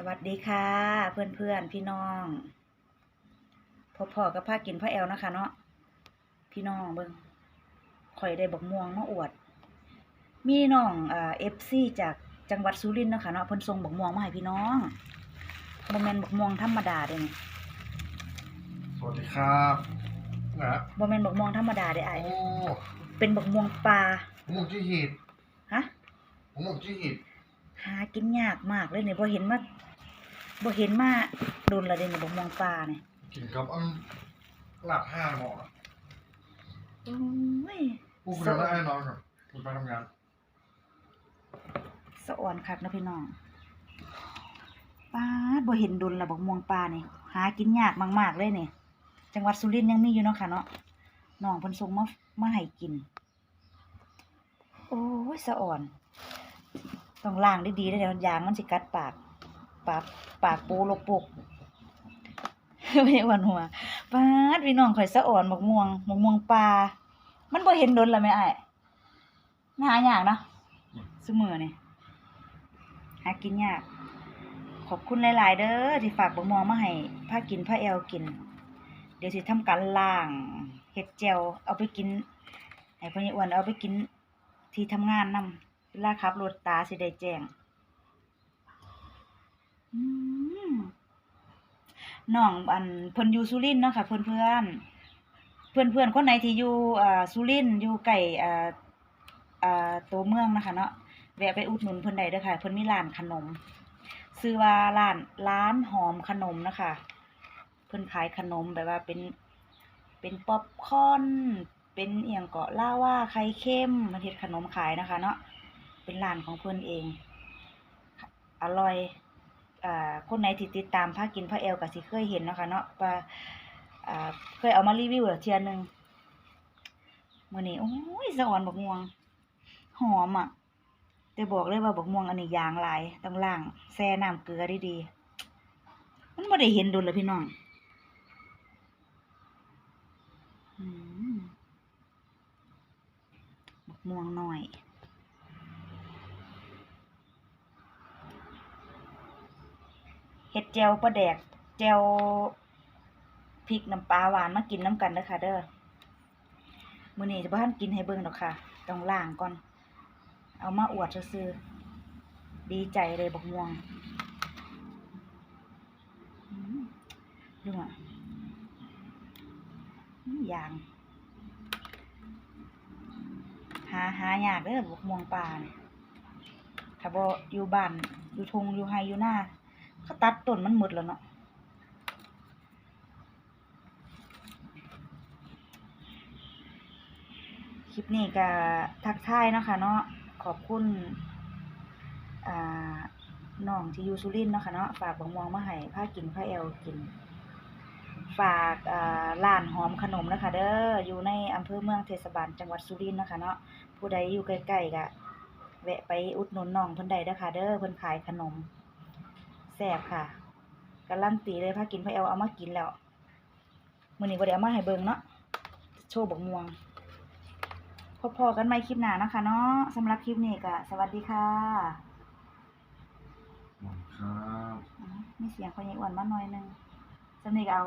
สวัสดีค่ะ เพื่อนเพื่อนๆพี่น้องพอพอๆกับผ้ากินผ้าแอลนะคะเนาะพี่น้องเบิ่งข่อยได้บักม่วงมาอวด มีน้องอ่าเอฟซีจากจังหวัดสุรินทร์เนาะคะเนาะเพิ่นส่งบักม่วงมาให้พี่น้องบ่แม่นบักม่วงธรรมดาเด้นี่สวัสดีครับนะบ่แม่นบักม่วงธรรมดาเด้อ้ายโอ้เป็นบักม่วงปลาผมหมกที่หีดฮะผมหมกที่หีดหากินยากมากเลยนี่บ่เห็นมา บ่เห็นมาโดนละเด้นี่บักม่วงปลานี่กินกับอันหลับห้าหมอนะโอ้ยกูคุณได้ไอ้น้องครับคุณไปทำงานสะอ่อนคักนะพี่น้องป้าดบ่เห็นดุลละบักม่วงปลานี่หากินยากมาก ๆ เลยนี่จังหวัดสุรินทร์ยังมีอยู่เนาะค่ะเนาะน้องเพิ่นส่งมามาให้กิน โอ้ยสะอ่อน ต้องล้างดีๆเด้อเดี๋ยวยางมันสิกัดปาก ปากปากปูลกปุกไม่วันหัวปาดพี่น้องข่อยสะอ่อนบักม่วงบักม่วงปลา มันบ่เห็นดนละแม่อ้หาอยากเนาะซุมื้อนี่หากินยาก ขอบคุณหลาย ๆ เด้อที่ฝากบักม่วงมาให้พากินพาแอลกิน เดี๋ยวสิทำการล้างเฮ็ดแจ่วเอาไปกินให้พญ่อ้วนเอาไปกินที่ทำงานนำเวลาขับรถตาสิได้แจ้ง น้องอันเพิ่นอยู่สุรินทร์เนาะค่ะ เพื่อนๆเพื่อนๆคนไหนที่อยู่อ่าสุรินทร์อยู่ใกล้อ่าอ่าตัวเมืองนะคะ เนาะแวะไปอุดหนุนเพิ่นได้เด้อค่ะ เพิ่นมีร้านขนมชื่อว่าร้านร้านหอมขนมนะคะ เพิ่นขายขนมแบบว่าเป็นเป็นป๊อปคอร์นเป็นเอียงเกาะล่าว่าไข่เค็มมาเฮ็ดขนมขายนะคะ เนาะเป็นร้านของเพิ่นเอง อร่อย อ่าคนไหนที่ติดตามพากินพาแอลก็สิเคยเห็นเนาะคะเนาะว่าอ่าเคยเอามารีวิวแล้วเทียนหนึ่งมื้อนี้โอ้ยสะอ่อนบักม่วง หอมอะแต่บอกเลยว่าบักม่วงอันนี้ยางหลายต้องล้างแช่น้ำเกลือดีๆมันไม่ได้เห็นโดนเลยพี่น้องอบักม่วงหน่อย เห็ดเจวปลาแดกเจวพริกน้ำปลาหวานมากินน้ำกันเด้อค่ะเด้อมื้อนี้จะบ่ทันกินให้เบิ่งดอกค่ะ ต้องล้างก่อน เอามาอวดซื่อดีใจเลยบักม่วงดูอะอืมยางหาหายากเด้อบักม่วงป่าเนี่ยถ้าบ่อยู่บ้านอยู่ทงอยู่ไฮอยู่หน้า เขาตัดต้นมันหมดแล้วเนาะคลิปนี้ก็ทักทายเนาะค่ะเนาะขอบคุณน้องที่อยู่สุรินเนาะค่ะเนาะฝากบักม่วงมาให้พากินพาแอลกิน ฝากร้านหอมขนมนะคะเด้ออยู่ในอำเภอเมืองเทศบาลจังหวัดสุรินทร์เนาะคะเนาะผู้ใดอยู่ใกล้ๆก็แวะไปอุดหนุนน้องเพิ่นได้เด้อค่ะเด้อเพิ่นขายขนม แซ่บค่ะการันตีเลยพากินพาแอลเอามากินแล้วมื้อนี้บ่ได้เอามาให้เบิ่งเนาะโชว์บักม่วงพอๆกันใหม่คลิปหน้านะคะเนาะสำหรับคลิปนี้ก็สวัสดีค่ะครับอืมมีเสียงคนใหญ่อ้วนมาหน่อยหนึงสำนีก็เอา